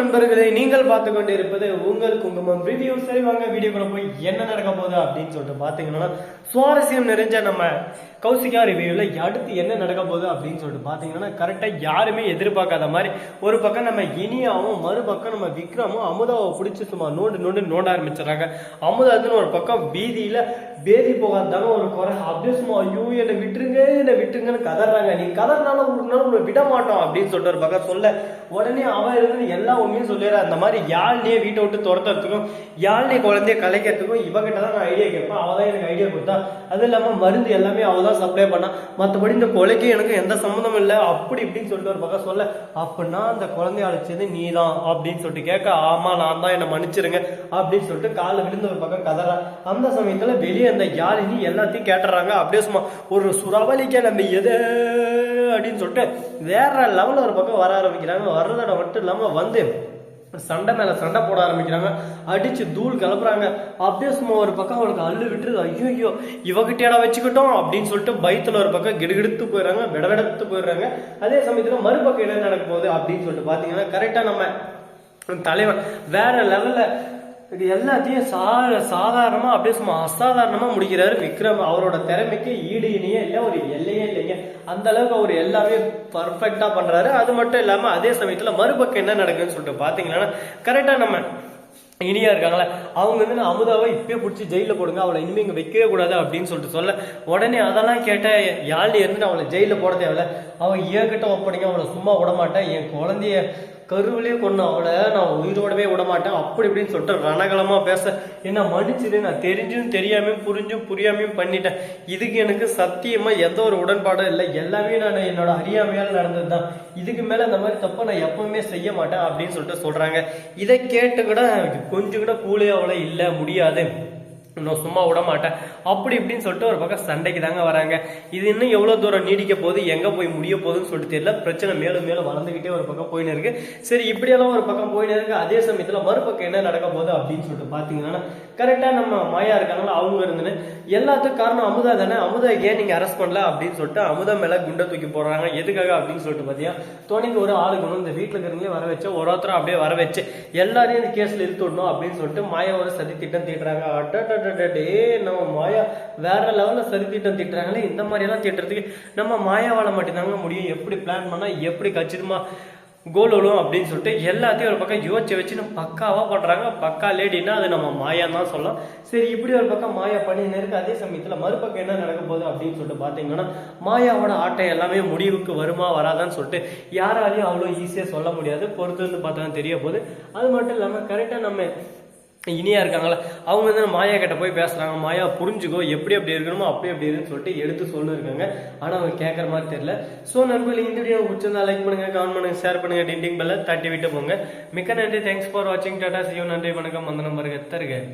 நண்பர்களே நீங்கள் பார்த்து கொண்டு இருப்பது உங்கள் குங்குமம் ரிவ்யூ சரி வாங்க வீடியோக்குள்ள போய் என்ன நடக்க போகுது அப்படின்னு சொல்லிட்டு பார்த்தீங்கன்னா சுவாரஸ்யம் நிறைஞ்ச நம்ம கௌசிகா ரிவ்யூவில் அடுத்து என்ன நடக்க போகுது அப்படின்னு சொல்லிட்டு பார்த்தீங்கன்னா கரெக்டாக யாருமே எதிர்பார்க்காத மாதிரி ஒரு பக்கம் நம்ம இனியாவும் மறுபக்கம் நம்ம விக்ரமும் அமுதாவை பிடிச்சி சும்மா நோண்டு நோண்டு நோண்ட ஆரம்பிச்சிடறாங்க. அமுதாதுன்னு ஒரு பக்கம் வீதியில் பேதி போகாதாங்க ஒரு குறை. அப்படியே சும்மா ஐயோ என்னை விட்டுருங்க என்னை விட்டுருங்கன்னு கதறாங்க. நீ கதறினாலும் உங்களால உங்களை விட மாட்டோம் அப்படின்னு சொல்லிட்டு ஒரு பக்கம் சொல்ல உடனே அவன் இருந்து எல்லா உண்மையும் சொல்லிடுறா அந்த மாதிரி யாழ்னியே வீட்டை விட்டு துரத்துறதுக்கும் யாழ்னி குழந்தைய கலைக்கிறதுக்கும் இவகிட்ட தான் நான் ஐடியா கேட்பேன். அவள் தான் எனக்கு ஐடியா கொடுத்தா. அது இல்லாமல் மருந்து எல்லாமே அவள் தான் சப்ளை பண்ணா. மற்றபடி இந்த கொலைக்கு எனக்கு எந்த சம்மந்தமும் இல்லை. அப்படி இப்படின்னு சொல்லிட்டு ஒரு பக்கம் சொல்ல அப்படின்னா அந்த குழந்தைய அழைச்சது நீ தான் அப்படின்னு சொல்லிட்டு கேட்க ஆமா நான் தான் என்னை மன்னிச்சிருங்க அப்படின்னு சொல்லிட்டு காலை விழுந்து ஒரு பக்கம் கதறா அந்த சமயத்தில் வெளியே அந்த யாழினி எல்லாத்தையும் கேட்டுறாங்க. அப்படியே சும்மா ஒரு சுறவலிக்க நம்ம எது அப்படின்னு சொல்லிட்டு வேற லெவலில் ஒரு பக்கம் வர ஆரம்பிக்கிறாங்க. வர்றதோட மட்டும் இல்லாமல் வந்து சண்டை மேலே சண்டை போட ஆரம்பிக்கிறாங்க. அடிச்சு தூள் கிளப்புறாங்க அப்படியே சும்மா ஒரு பக்கம் அவளுக்கு அள்ளு விட்டுருது ஐயோ ஐயோ இவகிட்டேடா வச்சுக்கிட்டோம் அப்படின்னு சொல்லிட்டு பயத்தில் ஒரு பக்கம் கிடுகிடுத்து போயிடுறாங்க. விடவிடத்து போயிடுறாங்க. அதே சமயத்தில் மறுபக்கம் என்ன நடக்க போகுது அப்படின்னு சொல்லிட்டு பார்த்தீங்கன்னா கரெக்டாக நம்ம தலைவன் வேற லெவல்ல இது எல்லாத்தையும் சா சாதாரணமாக அப்படியே சும்மா அசாதாரணமாக முடிக்கிறாரு விக்ரம். அவரோட திறமைக்கு ஈடு இணையே இல்லை ஒரு எல்லையே இல்லைங்க. அந்த அளவுக்கு அவர் எல்லாமே பர்ஃபெக்டாக பண்ணுறாரு அது மட்டும் இல்லாமல் அதே சமயத்தில் மறுபக்கம் என்ன நடக்குதுன்னு சொல்லிட்டு பார்த்தீங்கன்னா கரெக்டாக நம்ம இனியா இருக்காங்களே அவங்க வந்து அமுதாவை இப்பயே பிடிச்சி ஜெயிலில் போடுங்க அவளை இனிமே இங்கே வைக்கவே கூடாது அப்படின்னு சொல்லிட்டு சொல்ல உடனே அதெல்லாம் கேட்ட யாழ்னி இருந்து அவளை ஜெயிலில் போட தேவையில்ல. அவன் ஏன்கிட்ட ஒப்படைங்க அவளை சும்மா விட மாட்டேன் என் குழந்தைய கருவிலே கொண்டு அவளை நான் உயிரோடவே விட மாட்டேன் அப்படி இப்படின்னு சொல்லிட்டு ரணகலமாக பேச என்ன மன்னிச்சிரு நான் தெரிஞ்சும் தெரியாமையும் புரிஞ்சும் புரியாமையும் பண்ணிட்டேன். இதுக்கு எனக்கு சத்தியமாக எந்த ஒரு உடன்பாடும் இல்லை. எல்லாமே நான் என்னோட அறியாமையால் நடந்தது தான் இதுக்கு மேலே இந்த மாதிரி தப்பை நான் எப்பவுமே செய்ய மாட்டேன் அப்படின்னு சொல்லிட்டு சொல்கிறாங்க இதை கேட்டு கூட கொஞ்சம் கூட கூலியே அவளை இல்லை முடியாது. நான் சும்மா விட மாட்டேன். அப்படி இப்படின்னு சொல்லிட்டு ஒரு பக்கம் சண்டைக்கு தாங்க வராங்க. இது இன்னும் எவ்வளோ தூரம் நீடிக்க போகுது எங்கே போய் முடிய போகுதுன்னு சொல்லிட்டு தெரியல. பிரச்சனை மேலும் மேலும் வளர்ந்துக்கிட்டே ஒரு பக்கம் போயின்னு இருக்கு. சரி இப்படியெல்லாம் ஒரு பக்கம் போயின்னு இருக்கு. அதே சமயத்தில் மறுபக்கம் என்ன நடக்க போகுது அப்படின்னு சொல்லிட்டு பார்த்தீங்கன்னா கரெக்டாக நம்ம மாயா இருக்காங்களா அவங்க இருந்துன்னு எல்லாத்துக்கும் காரணம் அமுதா தானே. அமுதா ஏன் நீங்கள் அரெஸ்ட் பண்ணல அப்படின்னு சொல்லிட்டு அமுதா மேலே குண்டை தூக்கி போடுறாங்க. எதுக்காக அப்படின்னு சொல்லிட்டு பார்த்தீங்கன்னா துணைக்கு ஒரு ஆளுக்கு இந்த வீட்டில் இருக்கிறவங்களே வர வச்சு ஒரு ஒருத்தரும் அப்படியே வர வச்சு எல்லாரையும் இந்த கேஸில் இழுத்து விடணும் அப்படின்னு சொல்லிட்டு மாயா ஒரு சதி திட்டம் தீட்டுறாங்க அட்ட நம்ம மாயா வேற லெவலில் சதி திட்டம் திட்டுறாங்களே இந்த மாதிரி எல்லாம் திட்டுறதுக்கு நம்ம மாயாவால மட்டும்தாங்க முடியும். எப்படி பிளான் பண்ணா எப்படி கச்சிதமா கோல் விழும் அப்படின்னு சொல்லிட்டு எல்லாத்தையும் ஒரு பக்கம் யோசிச்சு வச்சுன்னு பக்காவா பண்றாங்க. பக்கா லேடின்னா அது நம்ம மாயான்னு தான் சொல்லலாம். சரி இப்படி ஒரு பக்கம் மாயா பண்ணின்னு இருக்கு. அதே சமயத்துல மறுபக்கம் என்ன நடக்க போகுது அப்படின்னு சொல்லிட்டு பாத்தீங்கன்னா மாயாவோட ஆட்டம் எல்லாமே முடிவுக்கு வருமா வராதான்னு சொல்லிட்டு யாராலையும் அவ்வளோ ஈஸியா சொல்ல முடியாது. பொறுத்து வந்து பார்த்தா தெரிய போகுது. அது மட்டும் இல்லாம கரெக்டா நம்ம இனியா இருக்காங்களா? அவங்க வந்து மாயா கிட்ட போய் பேசுகிறாங்க மாயா புரிஞ்சுக்கோ எப்படி அப்படி இருக்கணுமோ அப்படி அப்படி இருக்குன்னு சொல்லிட்டு எடுத்து சொல்லியிருக்காங்க ஆனால் அவங்க கேட்கற மாதிரி தெரியல. ஸோ நண்பர்கள் இந்த வீடியோ பிடிச்சிருந்தா லைக் பண்ணுங்க கமெண்ட் பண்ணுங்கள் ஷேர் பண்ணுங்க டிண்டிங் பெல்ல தட்டி விட்டு போங்க. மிக்க நன்றி. தேங்க்ஸ் ஃபார் வாட்சிங் டாடா சியோ நன்றி வணக்கம். அந்த நம்பருக்கு தருக.